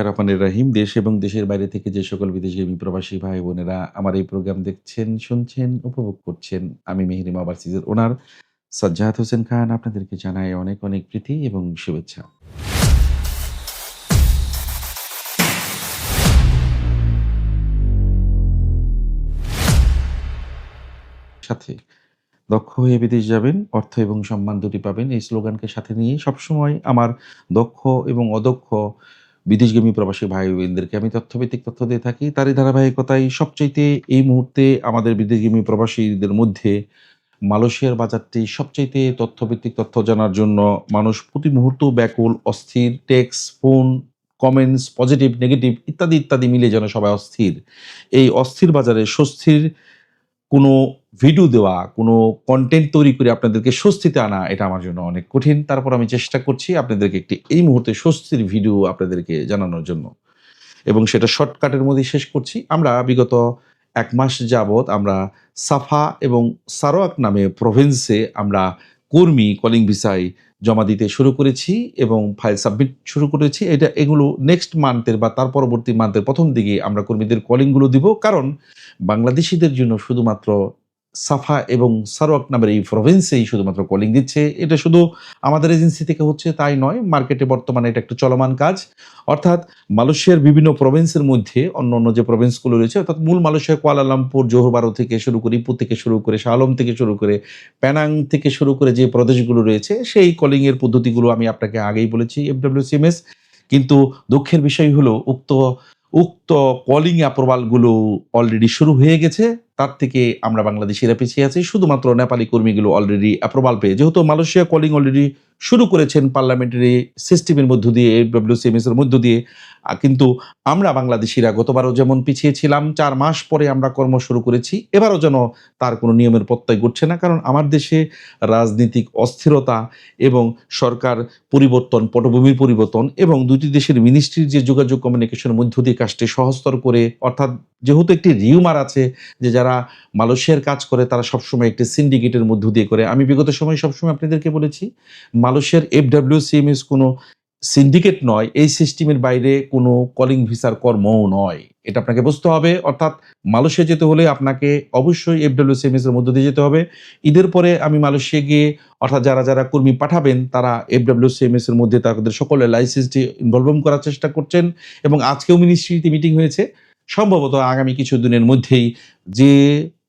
রহমানির রাহিম, দেশ এবং দেশের বাইরে থেকে যে সকল বিদেশগামী প্রবাসী ভাই বোনেরা আমার এই প্রোগ্রাম দেখছেন, শুনছেন, উপভোগ করছেন, আমি মেহরিমা ওভারসিজের ওনার সাজ্জাদ হোসেন খান, আপনাদেরকে জানাই অনেক অনেক প্রীতি এবং শুভেচ্ছা। সাথে দক্ষ হয়ে বিদেশ যাবেন, অর্থ এবং সম্মান দুটি পাবেন, এই স্লোগানকে সাথে নিয়ে সবসময় আমার দক্ষ এবং অদক্ষ বিদেশগামী প্রবাসী ভাই বোনদেরকে আমি তথ্যভিত্তিক তথ্য দিয়ে থাকি। তারই ধারাবাহিকতায় সবচাইতে এই মুহূর্তে আমাদের বিদেশগামী প্রবাসীদের মধ্যে মালয়েশিয়ার বাজারটি সবচাইতে তথ্যভিত্তিক তথ্য জানার জন্য মানুষ প্রতি মুহূর্ত ব্যাকুল, অস্থির text phone, comments, positive, negative ইত্যাদি ইত্যাদি মিলে যেন সবাই অস্থির। এই অস্থির বাজারে স্বস্তির কোনো ভিডিও দেওয়া, কোনো কন্টেন্ট তৈরি করে আপনাদেরকে স্বস্তিতে আনা, এটা আমার জন্য অনেক কঠিন। তারপর আমি চেষ্টা করছি আপনাদেরকে একটি এই মুহূর্তে স্বস্তির ভিডিও আপনাদেরকে জানানোর জন্য। এবং সেটা শর্টকাটের মধ্যে শেষ করছি। আমরা বিগত এক মাস যাবৎ আমরা সাফা এবং সারোয়াক নামে প্রভিন্সে আমরা কর্মী কলিং ভিসায় জমা দিতে শুরু করেছি এবং ফাইল সাবমিট শুরু করেছি। এটা এগুলো নেক্সট মান্থের বা তার পরবর্তী মান্থের প্রথম দিকে আমরা কর্মীদের কলিংগুলো দিব। কারণ বাংলাদেশিদের জন্য শুধুমাত্র সাফা এবং সারোয়াক নামের এই প্রভিন্সেই শুধুমাত্র কলিং দিচ্ছে। এটা শুধু আমাদের এজেন্সি থেকে হচ্ছে তাই নয় মার্কেটে বর্তমানে এটা একটা চলমান কাজ। অর্থাৎ মালয়েশিয়ার বিভিন্ন প্রভিন্সের মধ্যে অন্য অন্য যে প্রভিন্সগুলো রয়েছে, অর্থাৎ মূল মালয়েশিয়া কুয়ালালামপুর জোহরবারো থেকে শুরু করে ইপু থেকে শুরু করে, শালম থেকে শুরু করে প্যানাং থেকে শুরু করে যে প্রদেশগুলো রয়েছে, সেই কলিংয়ের পদ্ধতিগুলো আমি আপনাকে আগেই বলেছি এফডব্লিউসিএমএস কিন্তু দুঃখের বিষয় হলো, উক্ত উক্ত কলিং অ্যাপ্রুভালগুলো অলরেডি শুরু হয়ে গেছে। তার থেকে আমরা বাংলাদেশিরা পিছিয়ে আছি। শুধুমাত্র নেপালি কর্মীগুলো অলরেডি অ্যাপ্রুভাল পেয়ে। যেহেতু মালয়েশিয়া কলিং অলরেডি শুরু করেছেন পার্লামেন্টারি সিস্টেমের মধ্য দিয়ে এর মধ্য দিয়ে কিন্তু আমরা বাংলাদেশিরা গতবারও যেমন পিছিয়ে ছিলাম চার মাস পরে আমরা কর্ম শুরু করেছি। এবারও যেন তার কোনো নিয়মের প্রত্যয় ঘটছে না, কারণ আমার দেশে রাজনৈতিক অস্থিরতা এবং সরকার পরিবর্তন, পটভূমির পরিবর্তন এবং দুটি দেশের মিনিস্ট্রির যে যোগাযোগ কমিউনিকেশনের মধ্য দিয়ে কাজটি সহস্তর করে, অর্থাৎ যেহেতু একটি রিউমার আছে যে যারা মালয়েশিয়ার কাজ করে, তারা সবসময় একটি সিন্ডিকেটের মধ্য দিয়ে করে। আমি বিগত সময় সবসময় আপনাদেরকে বলেছি, মালয়েশিয়ার এফডব্লিউসিএমএস কোনো সিন্ডিকেট নয়, এই সিস্টেমের বাইরে কোনো কলিং ভিসার কর্মও নয়। এটা আপনাকে বুঝতে হবে, অর্থাৎ মালয়েশিয়া যেতে হলে আপনাকে অবশ্যই এফডব্লিউ এফডব্লিউসিএমএস এর মধ্য দিয়ে যেতে হবে। ঈদের পরে আমি মালয়েশিয়া গিয়ে, অর্থাৎ যারা যারা কর্মী পাঠাবেন, তারা এফডব্লিউসিএমএস এর মধ্যে তাদের সকলের লাইসেন্সটি ইনভলভ করার চেষ্টা করছেন এবং আজকেও মিনিস্ট্রিতে মিটিং হয়েছে। সম্ভবত আগামী কিছুদিনের মধ্যেই যে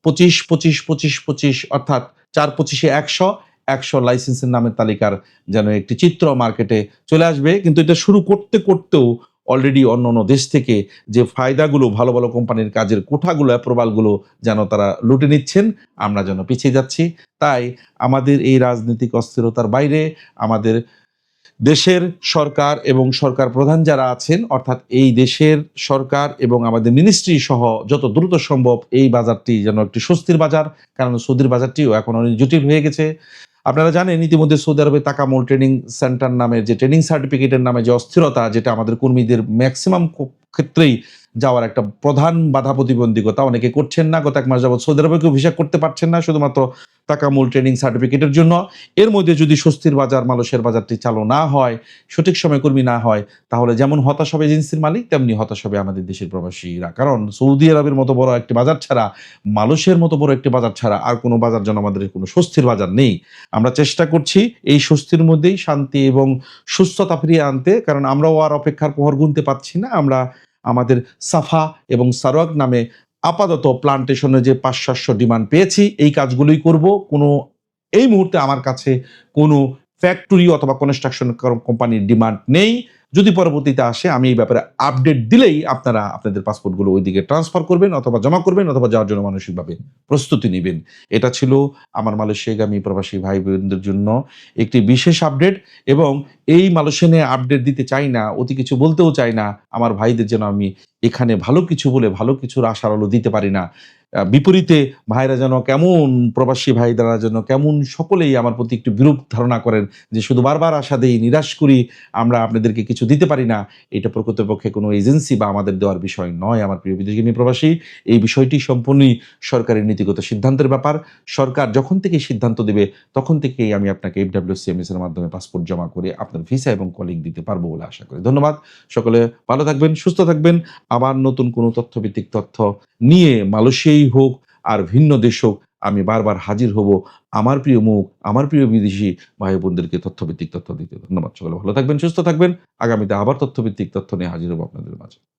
পঁচিশ পঁচিশ পঁচিশ পঁচিশ, অর্থাৎ চার পঁচিশে একশো একশো লাইসেন্সের নামের তালিকার যেন একটি চিত্র মার্কেটে চলে আসবে। কিন্তু এটা শুরু করতে করতেও অলরেডি অন্য অন্য দেশ থেকে যে ফায়দাগুলো, ভালো ভালো কোম্পানির কাজের কোঠাগুলো অ্যাপ্রুভালগুলো যেন তারা লুটে নিচ্ছেন, আমরা যেন পিছিয়ে যাচ্ছি। তাই আমাদের এই রাজনৈতিক অস্থিরতার বাইরে আমাদের দেশের সরকার এবং সরকার প্রধান যারা আছেন, অর্থাৎ এই দেশের সরকার এবং আমাদের মিনিস্ট্রি সহ যত দ্রুত সম্ভব এই বাজারটি যেন একটি স্বস্তির বাজার কারণ সৌদির বাজারটিও এখন অনেক জটিল হয়ে গেছে। আপনারা জানেন, ইতিমধ্যে সৌদি আরবে তাকামুল ট্রেনিং সেন্টার নামে যে ট্রেনিং সার্টিফিকেটের নামে যে অস্থিরতা, যেটা আমাদের কর্মীদের ম্যাক্সিমাম ক্ষেত্রেই যাওয়ার একটা প্রধান বাধা প্রতিবন্ধকতা অনেকে করছেন না, গত এক মাস যাবত সৌদি আরবে কেউ ভিসা করতে পারছেন না, শুধুমাত্র তাকামুল ট্রেনিং সার্টিফিকেটের জন্য। এর মধ্যে যদি স্বস্তির বাজার, মালয়েশিয়ার বাজারটি চালু না হয়, সঠিক সময় কর্মী না হয়, তাহলে যেমন হতাশ হবে এজেন্সির মালিক, তেমনি হতাশ হবে আমাদের দেশের প্রবাসীরা। কারণ সৌদি আরবের মতো বড় একটি বাজার ছাড়া, মালয়েশিয়ার মতো বড় একটি বাজার ছাড়া আর কোনো বাজার যেন আমাদের কোনো স্বস্তির বাজার নেই। আমরা চেষ্টা করছি এই স্বস্তির মধ্যেই শান্তি এবং সুস্থতা ফিরিয়ে আনতে, কারণ আমরাও আর অপেক্ষার প্রহর গুনতে পারছি না। আমরা আমাদের সাফা এবং সারোয়াক নামে আপাতত প্লান্টেশনে যে পাঁচ সাতশো ডিমান্ড পেয়েছি, এই কাজগুলোই করব। কোনো, এই মুহূর্তে আমার কাছে কোনো ফ্যাক্টরি অথবা কনস্ট্রাকশন কোম্পানির ডিমান্ড নেই। যদি পরবর্তীতে আসে, আমি এই ব্যাপারে আপডেট দিলেই আপনারা আপনাদের পাসপোর্টগুলো ওইদিকে ট্রান্সফার করবেন অথবা জমা করবেন অথবা যাওয়ার জন্য মানসিকভাবে প্রস্তুতি নেবেন। এটা ছিল আমার মালয়েশিয়াগামী প্রবাসী ভাই বোনদের জন্য একটি বিশেষ আপডেট এবং এই মালয়েশিয়া নিয়ে আপডেট দিতে চাই না, অতি কিছু বলতেও চাই না। আমার ভাইদের যেন আমি এখানে ভালো কিছু বলে ভালো কিছুর আশার আলো দিতে পারি না। বিপরীতে ভাইরা যেন কেমন প্রবাসী ভাই ভাইদারা যেন কেমন সকলেই আমার প্রতি একটু বিরূপ ধারণা করেন যে শুধু বারবার আশা দেই, নিরাশ করি, আমরা আপনাদেরকে কিছু দিতে পারি না, এটা প্রকৃতপক্ষে কোনো এজেন্সি বা আমাদের দেওয়ার বিষয় নয়, আমার প্রিয় বিদেশগামী প্রবাসী। এই বিষয়টি সম্পূর্ণই সরকারের নীতিগত সিদ্ধান্তের ব্যাপার। সরকার যখন থেকে সিদ্ধান্ত দেবে, তখন থেকেই আমি আপনাকে এফডাব্লিউ সিএমএস এর মাধ্যমে পাসপোর্ট জমা করে আপনার ভিসা এবং কলিং দিতে পারব বলে আশা করি। ধন্যবাদ। সকলে ভালো থাকবেন, সুস্থ থাকবেন। আবার নতুন কোনো তথ্যভিত্তিক তথ্য নিয়ে মালয়েশিয়াই হোক আর ভিন্ন দেশ হোক, আমি বারবার হাজির হব আমার প্রিয় মুখ, আমার প্রিয় বিদেশি ভাই বোনদেরকে তথ্যভিত্তিক তথ্য দিতে। ধন্যবাদ সকলে, ভালো থাকবেন, সুস্থ থাকবেন। আগামীতে আবার তথ্যভিত্তিক তথ্য নিয়ে হাজির হব আপনাদের মাঝে।